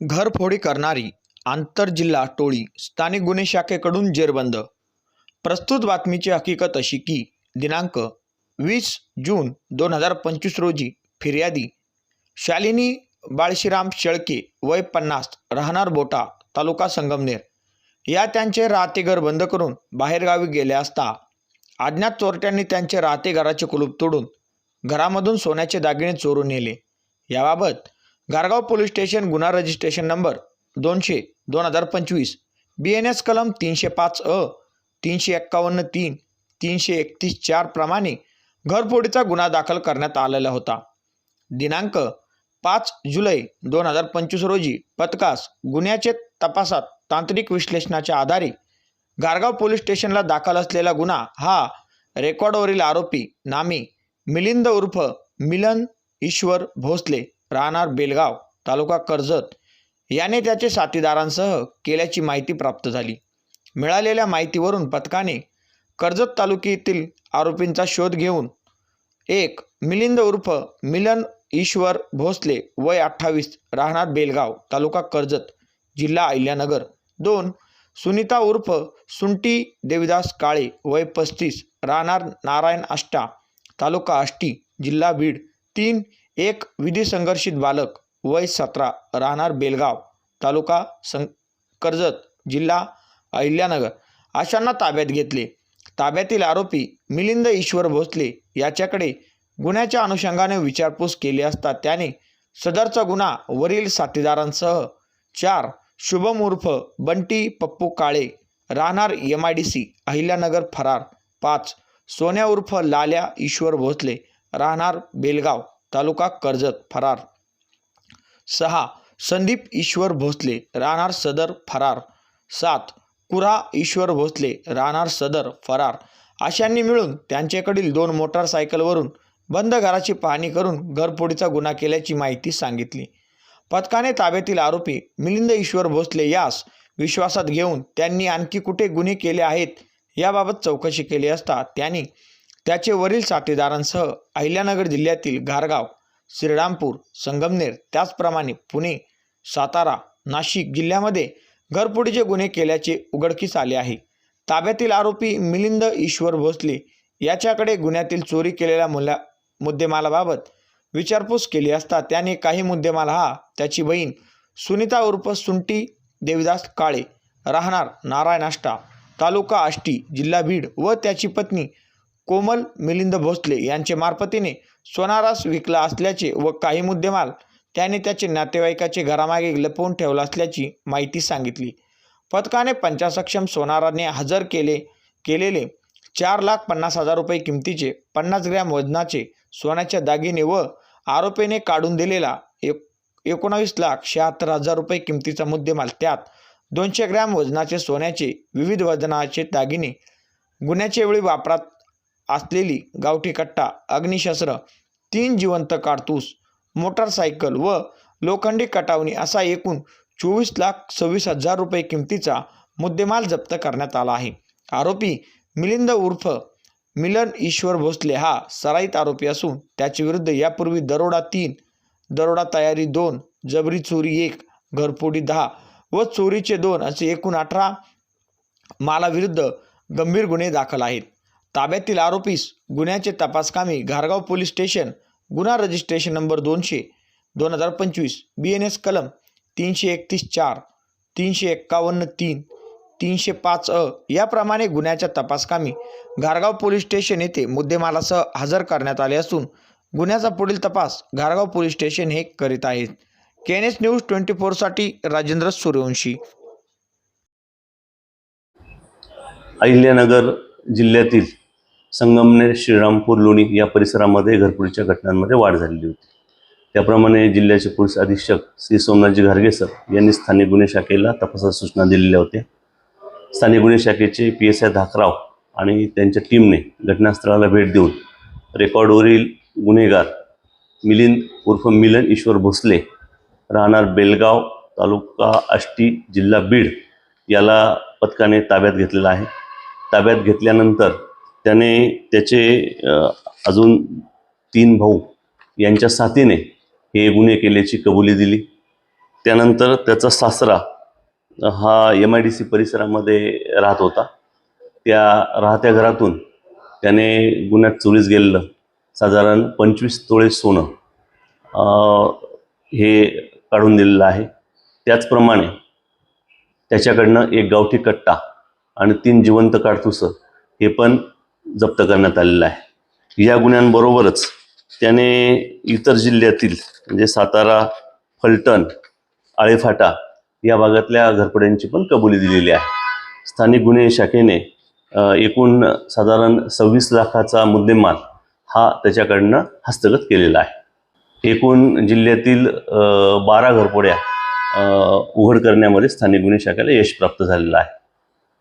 घरफोडी करणारी आंतरजिल्हा टोळी स्थानिक गुन्हे शाखेकडून जेरबंद. प्रस्तुत बातमीची हकीकत अशी की दिनांक वीस जून दोन हजार पंचवीस रोजी फिर्यादी. शालिनी बाळशीराम शेळके वय पन्नास राहणार बोटा तालुका संगमनेर. या त्यांचे राहते घर बंद करून बाहेरगावी गेले असता अज्ञात चोरट्यांनी त्यांचे राहते घराचे कुलूप तोडून घरामधून सोन्याचे दागिने चोरून नेले. याबाबत गारगाव पोलीस स्टेशन गुन्हा रजिस्ट्रेशन नंबर दोनशे दोन हजार पंचवीस बी एन एस कलम तीनशे पाच अ तीनशे एक्कावन्न तीन तीनशे एकतीस चार प्रमाणे घरफोडीचा गुन्हा दाखल करण्यात आलेला होता. दिनांक पाच जुलै दोन हजार पंचवीस रोजी पथकास गुन्ह्याचे तपासात तांत्रिक विश्लेषणाच्या आधारे गारगाव पोलीस स्टेशनला दाखल असलेला गुन्हा हा रेकॉर्डवरील आरोपी नामी मिलिंद उर्फ मिलन ईश्वर भोसले राहणार बेलगाव तालुका कर्जत. याने त्याचे साथीदारांसह केल्याची माहिती प्राप्त झाली. मिळालेल्या माहितीवरून पथकाने कर्जत तालुक्यातील आरोपींचा शोध घेऊन एक मिलिंद उर्फ मिलन ईश्वर भोसले वय अठ्ठावीस राहणार बेलगाव तालुका कर्जत जिल्हा अहिल्यानगर. दोन सुनीता उर्फ सुंटी देविदास काळे वय पस्तीस राहणार नारायण आष्टा तालुका आष्टी जिल्हा बीड. तीन एक विधी संघर्षित बालक वय सतरा राहणार बेलगाव तालुका सं कर्जत जिल्हा अहिल्यानगर. अशांना ताब्यात घेतले. ताब्यातील आरोपी मिलिंद ईश्वर भोसले याच्याकडे गुन्ह्याच्या अनुषंगाने विचारपूस केली असता त्याने सदरचा गुन्हा वरील साथीदारांसह चार शुभम उर्फ बंटी पप्पू काळे राहणार M I D C Ahilyanagar फरार पाच सोन्या उर्फ लाल्या ईश्वर भोसले राहणार बेलगाव तालुका कर्जत फरार. सहा संदीप ईश्वर भोसले राहणार सदर फरार. सात कुरा ईश्वर भोसले राहणार सदर फरार. अशांनी मिळून त्यांच्याकडील दोन मोटारसायकलवरून बंद घराची पाहणी करून घरफोडीचा गुन्हा केल्याची माहिती सांगितली. पथकाने ताब्यातील आरोपी मिलिंद ईश्वर भोसले यास विश्वासात घेऊन त्यांनी आणखी कुठे गुन्हे केले आहेत याबाबत चौकशी केली असता त्यांनी त्याचे वरील साथीदारांसह अहिल्यानगर जिल्ह्यातील घारगाव श्रीरामपूर संगमनेर त्याचप्रमाणे पुणे सातारा नाशिक जिल्ह्यामध्ये घरफोडीचे गुन्हे केल्याचे उघडकीस आले आहे. ताब्यातील आरोपी मिलिंद ईश्वर भोसले याच्याकडे गुन्ह्यातील चोरी केलेल्या मुल्या मुद्देमालाबाबत विचारपूस केली असता त्याने काही मुद्देमाल हा त्याची बहीण सुनीता उर्फ सुंटी देविदास काळे राहणार नारायण आष्टा तालुका आष्टी जिल्हा बीड व त्याची पत्नी कोमल मिलिंद भोसले यांचे मार्फतीने सोनारास विकला असल्याचे व काही मुद्देमाल त्याने त्याचे नातेवाईकाचे घरामागे लपवून ठेवला असल्याची माहिती सांगितली. पथकाने पंचासक्षम सोनाराने हजर केले केलेले चार लाख पन्नास हजार रुपये किमतीचे पन्नास ग्रॅम वजनाचे सोन्याच्या दागिने व आरोपीने काढून दिलेला एक एकोणावीस लाख शहात्तर हजार रुपये किमतीचा मुद्देमाल. त्यात दोनशे ग्रॅम वजनाचे सोन्याचे विविध वजनाचे दागिने गुन्ह्याच्या वेळी वापरात असलेली गावठी कट्टा अग्निशस्त्र तीन जिवंत कारतूस मोटारसायकल व लोखंडी कटावणी असा एकूण चोवीस लाख सव्वीस हजार रुपये किमतीचा मुद्देमाल जप्त करण्यात आला आहे. आरोपी मिलिंद उर्फ मिलन ईश्वर भोसले हा सराईत आरोपी असून त्याच्याविरुद्ध यापूर्वी दरोडा तीन दरोडा तयारी दोन जबरी चोरी एक घरफोडी दहा व चोरीचे दोन असे एकूण अठरा मालाविरुद्ध गंभीर गुन्हे दाखल आहेत. ताब्यातील आरोपीस गुन्ह्याचे तपासकामी घारगाव पोलीस स्टेशन गुन्हा रजिस्ट्रेशन नंबर दोनशे दोन हजार पंचवीस बी एन एस कलम तीनशे एकतीस चार तीनशे एक्कावन्न तीन तीनशे पाच अ याप्रमाणे गुन्ह्याच्या तपासकामी घारगाव पोलीस स्टेशन येथे मुद्देमालासह हजर करण्यात आले असून गुन्ह्याचा पुढील तपास घारगाव पोलीस स्टेशन हे करीत आहेत. K N S news twenty फोरसाठी Rajendra Suryavanshi. Ahilyanagar जिल्ह्यातील संगमनेर श्रीरामपूर लोणी या परिसरामध्ये घरपुरीच्या घटनांमध्ये वाढ झालेली होती. त्याप्रमाणे जिल्ह्याचे पोलीस अधीक्षक श्री सोमनाथजी घारगे सर यांनी स्थानिक गुन्हे शाखेला तपासात सूचना दिलेल्या होत्या. स्थानिक गुन्हे शाखेचे पी एस आय धाकराव आणि त्यांच्या टीमने घटनास्थळाला भेट देऊन रेकॉर्डवरील गुन्हेगार मिलिंद उर्फ मिलन ईश्वर भोसले राहणार बेलगाव तालुका आष्टी जिल्हा बीड याला पथकाने ताब्यात घेतलेला आहे. ताब्यात घेतल्यानंतर त्याने त्याचे अजून तीन भाऊ यांच्या साथीने हे गुन्हे केल्याची कबुली दिली. त्यानंतर त्याचा सासरा हा एम आय डी सी परिसरामध्ये राहत होता. त्या राहत्या घरातून त्याने गुन्ह्यात चोरीस गेलेलं. साधारण पंचवीस तोळे सोनं हे काढून दिलेलं आहे. त्याचप्रमाणे त्याच्याकडनं एक गावठी कट्टा आणि तीन जिवंत काडतुसं हे पण जप्त करण्यात आलेलं आहे. या गुन्ह्यांबरोबरच त्याने इतर जिल्ह्यातील म्हणजे सातारा फलटण आळेफाटा या भागातल्या घरपड्यांची पण कबुली दिलेली आहे. स्थानिक गुन्हे शाखेने एकूण साधारण सव्वीस लाखाचा मुद्देमाल हा त्याच्याकडनं हस्तगत केलेला आहे. एकूण जिल्ह्यातील बारा घरपोड्या उघड करण्यामध्ये स्थानिक गुन्हे शाखेला यश प्राप्त झालेलं आहे.